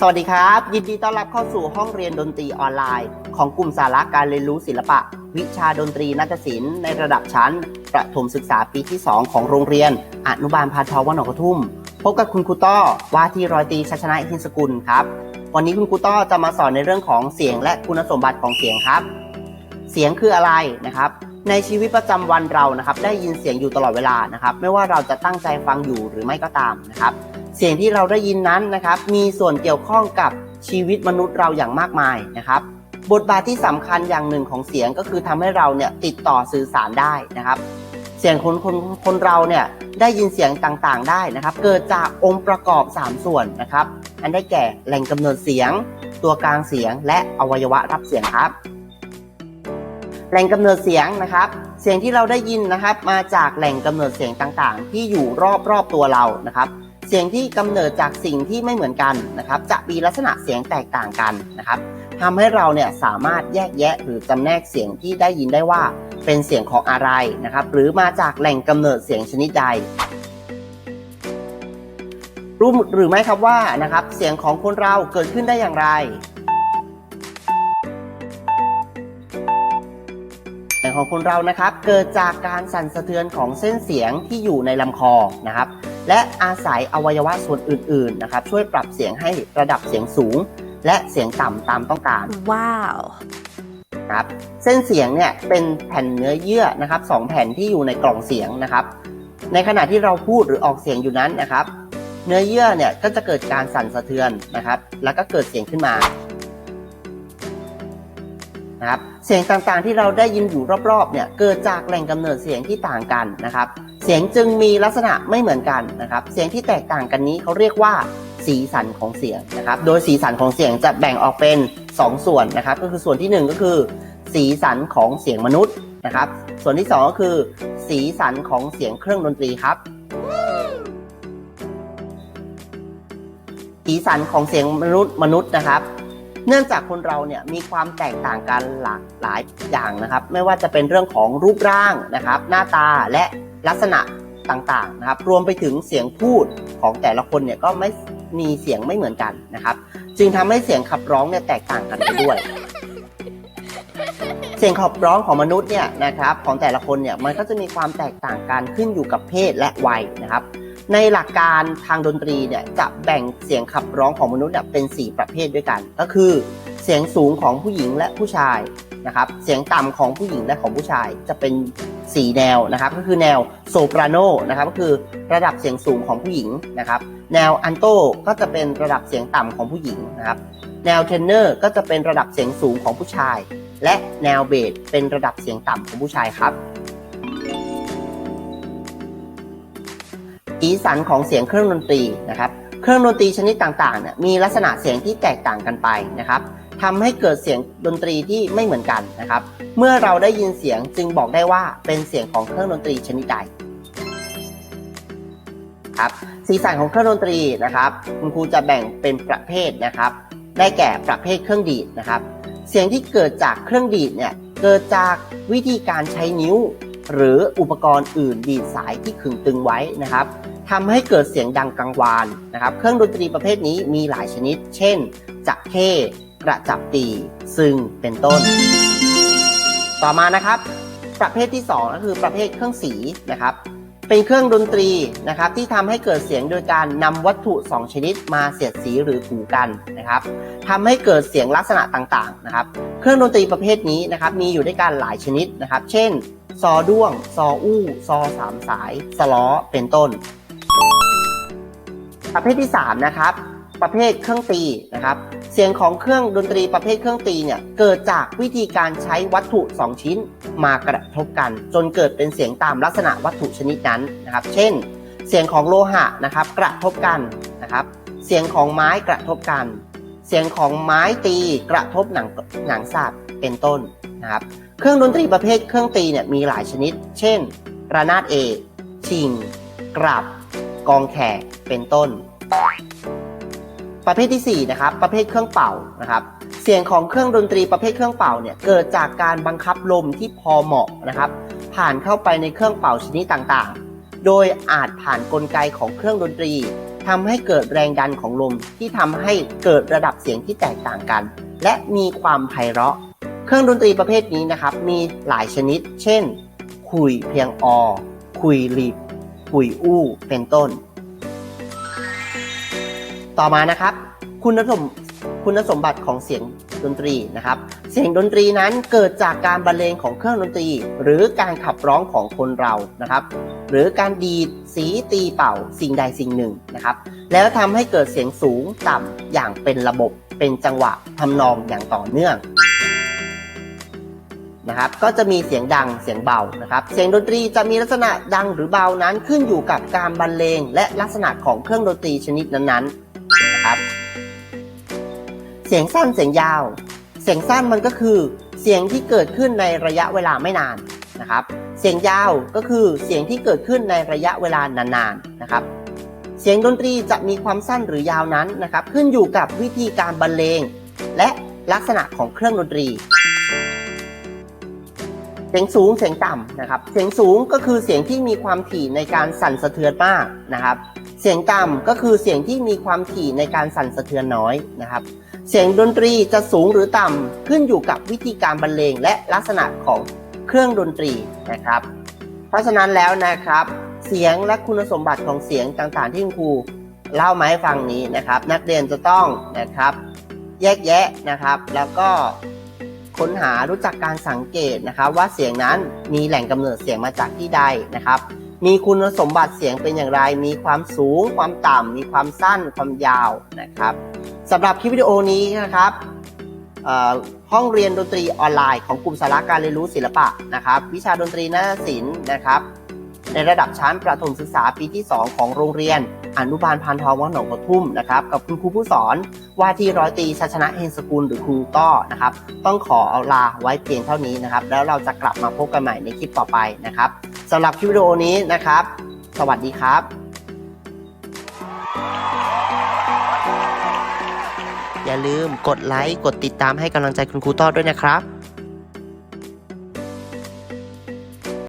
สวัสดีครับ ยินดีต้อนรับเข้าสู่ห้องเรียนดนตรีออนไลน์ ของกลุ่มสาระการเรียนรู้ศิลปะ วิชาดนตรีนาฏศิลป์ในระดับชั้น ประถมศึกษาปีที่ 2 ของโรงเรียน อนุบาลพานทองวัดหนองกระทุ่ม พบกับคุณครูต้อว่าที่ร้อยตีชัชนะอินสกุลครับ วันนี้คุณครูต้อจะมาสอนในเรื่องของเสียงและคุณสมบัติของเสียงครับ เสียงคืออะไรนะครับในชีวิตประจำวันเรานะครับได้ยินเสียงอยู่ตลอดเวลานะครับ ไม่ว่าเราจะตั้งใจฟังอยู่หรือไม่ก็ตามนะครับ เสียงที่เราได้ยินนั้นนะครับ มีส่วนเกี่ยวข้องกับชีวิตมนุษย์เราอย่างมากมายนะครับ บทบาทที่สำคัญอย่างหนึ่งของเสียงก็คือทำให้เราเนี่ยติดต่อสื่อสารได้นะครับ เสียงคนคนคนเราเนี่ยได้ยินเสียงต่างๆ ได้นะครับ เกิดจากองค์ประกอบ 3 ส่วนนะครับ อันได้แก่แหล่งกำเนิดเสียง ตัวกลางเสียง และอวัยวะรับเสียงครับ แหล่งกำเนิดเสียงนะครับเสียงที่เราได้ยินนะครับมาจากแหล่งกำเนิดเสียงต่างๆ ที่อยู่รอบๆตัวเรานะครับ เสียงที่กำเนิดจากสิ่งที่ไม่เหมือนกันนะครับ จะมีลักษณะเสียงแตกต่างกันนะครับทำให้เราเนี่ยสามารถแยกแยะหรือจำแนกเสียงที่ได้ยินได้ว่าเป็นเสียงของอะไรนะครับ หรือมาจากแหล่งกำเนิดเสียงชนิดใดรู้หรือไม่ครับว่านะครับเสียงของคนเราเกิดขึ้นได้อย่างไรเสียงของคนเรานะครับเกิดจากการสั่นสะเทือนของเส้นเสียงที่อยู่ในลำคอนะครับ และอาศัยอวัยวะส่วนอื่นๆนะครับช่วยปรับเสียงให้ระดับเสียงสูง และเสียงต่ำตามต้องการ Wow. ครับเส้นเสียงเนี่ยเป็นแผ่นเนื้อเยื่อนะครับสองแผ่นที่อยู่ในกล่องเสียงนะครับ ในขณะที่เราพูดหรือออกเสียงอยู่นั้นนะครับ เนื้อเยื่อเนี่ยก็จะเกิดการสั่นสะเทือนนะครับ แล้วก็เกิดเสียงขึ้นมานะครับเสียงต่างๆที่เราได้ยินอยู่รอบๆเนี่ยเกิดจากแหล่งกำเนิดเสียงที่ต่างกันนะครับ เสียงจึงมีลักษณะไม่เหมือนกันนะครับ เสียงที่แตกต่างกันนี้เขาเรียกว่าสีสันของเสียงนะครับ โดยสีสันของเสียงจะแบ่งออกเป็น 2 ส่วนนะครับ ก็คือส่วนที่ 1 ก็คือ สีสันของเสียงมนุษย์นะครับ ส่วนที่ 2 ก็คือ สีสันของเสียงเครื่องดนตรีครับสีสันของเสียงมนุษย์มนุษย์นะครับ เนื่องจากคนเราเนี่ยมีความแตกต่างกันหลากหลายอย่างนะครับ ไม่ว่าจะเป็นเรื่องของรูปร่างนะครับ หน้าตาและ ลักษณะต่างๆนะครับ รวมไปถึงเสียงพูดของแต่ละคนเนี่ยก็ไม่มีเสียงไม่เหมือนกันนะครับ จึงทำให้เสียงขับร้องเนี่ยแตกต่างกันไปด้วย เสียงขับร้องของมนุษย์เนี่ยนะครับของแต่ละคนเนี่ยมันก็จะมีความแตกต่างกันขึ้นอยู่กับเพศและวัยนะครับ ในหลักการทางดนตรีเนี่ยจะแบ่งเสียงขับร้องของมนุษย์เนี่ยเป็น 4 ประเภทด้วยกัน ก็คือ เสียงสูงของผู้หญิงและผู้ชายนะครับ เสียงต่ำของผู้หญิงและของผู้ชายจะเป็น 4แนวนะครับ ก็คือแนวโซปราโนนะครับก็คือระดับเสียงสูงของผู้หญิงนะครับ แนวอันโตก็จะเป็นระดับเสียงต่ำของผู้หญิงนะครับ แนวเทนเนอร์ก็จะเป็นระดับเสียงสูงของผู้ชาย และแนวเบสเป็นระดับเสียงต่ำของผู้ชายครับสีสันของเสียงเครื่องดนตรีนะครับ เครื่องดนตรีชนิดต่างๆเนี่ยมีลักษณะเสียงที่แตกต่างกันไปนะครับ ทำให้เกิดเสียงดนตรีที่ไม่เหมือนกันนะครับ เมื่อเราได้ยินเสียงจึงบอกได้ว่าเป็นเสียงของเครื่องดนตรีชนิดใดครับสีสันของเครื่องดนตรีนะครับ คุณครูจะแบ่งเป็นประเภทนะครับ ได้แก่ประเภทเครื่องดีดนะครับ เสียงที่เกิดจากเครื่องดีดเนี่ยเกิดจากวิธีการใช้นิ้ว หรืออุปกรณ์อื่นดีดสายที่ขึงตึงไว้นะครับทำให้เกิดเสียงดังกังวานนะครับ เครื่องดนตรีประเภทนี้มีหลายชนิด เช่นจักเข้ กระจับตีซึงเป็นต้น ต่อมานะครับ ประเภทที่ 2 ก็คือประเภทเครื่องสีนะครับ เป็นเครื่องดนตรีนะครับ ที่ทำให้เกิดเสียงโดยการนำวัตถุ 2 ชนิดมาเสียดสีหรือถูกันนะครับทำให้เกิดเสียงลักษณะต่างๆนะครับ เครื่องดนตรีประเภทนี้นะครับ มีอยู่ด้วยกันหลายชนิดนะครับ เช่น ซอด้วง ซออู้ ซอสามสาย สล้อ เป็นต้น ประเภทที่ 3 นะครับประเภทเครื่องตีนะครับ เสียงของเครื่องดนตรีประเภทเครื่องตีเนี่ยเกิดจากวิธีการใช้วัตถุ 2 ชิ้นมากระทบกัน จนเกิดเป็นเสียงตามลักษณะวัตถุชนิดนั้นนะครับ เช่น เสียงของโลหะนะครับกระทบกันนะครับ เสียงของไม้กระทบกัน เสียงของไม้ตีกระทบหนังหนังสัตว์เป็นต้นนะครับ เครื่องดนตรีประเภทเครื่องตีเนี่ยมีหลายชนิด เช่น ระนาดเอกชิง กราบกองแขกเป็นต้น ประเภทที่ 4 นะครับ ประเภทเครื่องเป่านะครับ เสียงของเครื่องดนตรีประเภทเครื่องเป่าเนี่ยเกิดจากการบังคับลมที่พอเหมาะนะครับ ผ่านเข้าไปในเครื่องเป่าชนิดต่างๆ โดยอาจผ่านกลไกของเครื่องดนตรีทำให้เกิดแรงดันของลมที่ทำให้เกิดระดับเสียงที่แตกต่างกัน และมีความไพเราะ เครื่องดนตรีประเภทนี้นะครับ มีหลายชนิด เช่น คุยเพียงอ คุยรีบคุยอู้เป็นต้น ต่อมานะครับ คุณสมคุณสมบัติของเสียงดนตรีนะครับ เสียงดนตรีนั้นเกิดจากการบรรเลงของเครื่องดนตรี หรือการขับร้องของคนเรานะครับ หรือการดีดสีตีเป่าสิ่งใดสิ่งหนึ่งนะครับ แล้วทำให้เกิดเสียงสูงต่ำอย่างเป็นระบบเป็นจังหวะทำนองอย่างต่อเนื่องนะครับ ก็จะมีเสียงดังเสียงเบานะครับ เสียงดนตรีจะมีลักษณะดังหรือเบานั้นขึ้นอยู่กับการบรรเลงและลักษณะของเครื่องดนตรีชนิดนั้นๆ นะครับ เสียงสั้นเสียงยาว เสียงสั้นมันก็คือเสียงที่เกิดขึ้นในระยะเวลาไม่นานนะครับ เสียงยาวก็คือเสียงที่เกิดขึ้นในระยะเวลานานๆนะครับ เสียงดนตรีจะมีความสั้นหรือยาวนั้นนะครับ ขึ้นอยู่กับวิธีการบรรเลง และลักษณะของเครื่องดนตรี เสียงสูงเสียงต่ำนะครับ เสียงสูงก็คือเสียงที่มีความถี่ในการสั่นสะเทือนมากนะครับ เสียงต่ำก็คือเสียงที่มีความถี่ในการสั่นสะเทือนน้อยนะครับ เสียงดนตรีจะสูงหรือต่ำขึ้นอยู่กับวิธีการบรรเลงและลักษณะของเครื่องดนตรีนะครับ เพราะฉะนั้นแล้วนะครับ เสียงและคุณสมบัติของเสียงต่างๆ ที่คุณครูเล่ามาให้ฟังนี้นะครับ นักเรียนจะต้องนะครับ แยกแยะนะครับ แล้วก็ค้นหารู้จักการสังเกตนะครับ ว่าเสียงนั้นมีแหล่งกำเนิดเสียงมาจากที่ใดนะครับ มีคุณสมบัติเสียงเป็นอย่างไร มีความสูง ความต่ำ มีความสั้น ความยาวนะครับสำหรับคลิปวิดีโอนี้นะครับห้องเรียนดนตรีออนไลน์ของกลุ่มสาระการเรียนรู้ศิลปะนะครับ วิชาดนตรีนาฏศิลป์นะครับ ในระดับชั้นประถมศึกษาปีที่ 2 ของโรงเรียน อนุบาลพานทองวัดหนองกระทุ่มนะครับ กับคุณครูผู้สอนว่าที่ร้อยตีชัชนะเฮงสกุลหรือครูต้อนะครับ ต้องขอเอาลาไว้เพียงเท่านี้นะครับ แล้วเราจะกลับมาพบกันใหม่ในคลิปต่อไปนะครับ สำหรับคลิปวิดีโอนี้นะครับ สวัสดีครับอย่าลืมกดไลค์ กดติดตามให้กำลังใจคุณครูต้อด้วยนะครับ